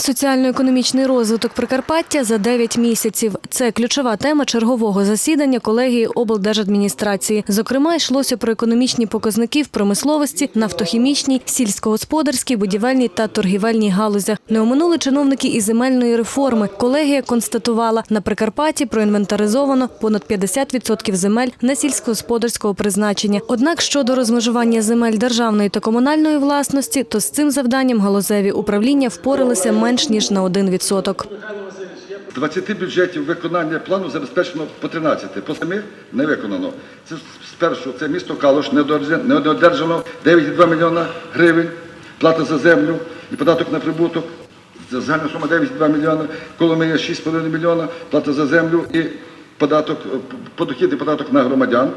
Соціально-економічний розвиток Прикарпаття за 9 місяців. Це ключова тема чергового засідання колегії облдержадміністрації. Зокрема, йшлося про економічні показники в промисловості, нафтохімічній, сільськогосподарській, будівельній та торгівельній галузях. Не оминули чиновники і земельної реформи. Колегія констатувала, на Прикарпатті проінвентаризовано понад 50% земель не сільськогосподарського призначення. Однак щодо розмежування земель державної та комунальної власності, то з цим завданням галузеві управління впоралися менш ніж на 1%. 20 бюджетів виконання плану забезпечено по 13, по 7 не виконано. Це спершу це місто Калуш не одержано- 9,2 мільйона гривень, плата за землю і податок на прибуток. Загальна сума 9,2 мільйона, Коломия 6,5 мільйона, плата за землю і податок, е, подохідний податок на громадян.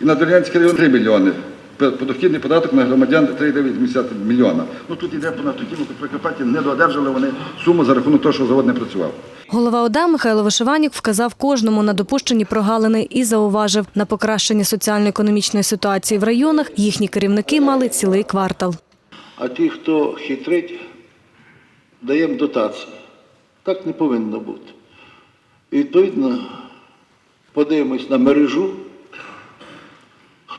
І на Дорянський район 3 мільйони. Подохідний податок на громадян 3,9 мільйона. Ну тут іде по нафтохіміку Прикарпатті, не додержали вони суму за рахунок того, що завод не працював. Голова ОДА Михайло Вишиванюк вказав кожному на допущені прогалини і зауважив, на покращення соціально-економічної ситуації в районах їхні керівники мали цілий квартал. А ті, хто хитрить, даємо дотації. Так не повинно бути. І відповідно подивимось на мережу,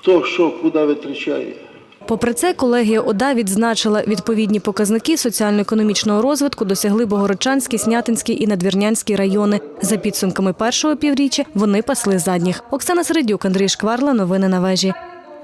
хто що куди витрачає. Попри це, колегія ОДА відзначила, відповідні показники соціально-економічного розвитку досягли Богородчанський, Снятинський і Надвірнянський райони. За підсумками першого півріччя вони пасли задніх. Оксана Середюк, Андрій Шкварла. Новини на вежі.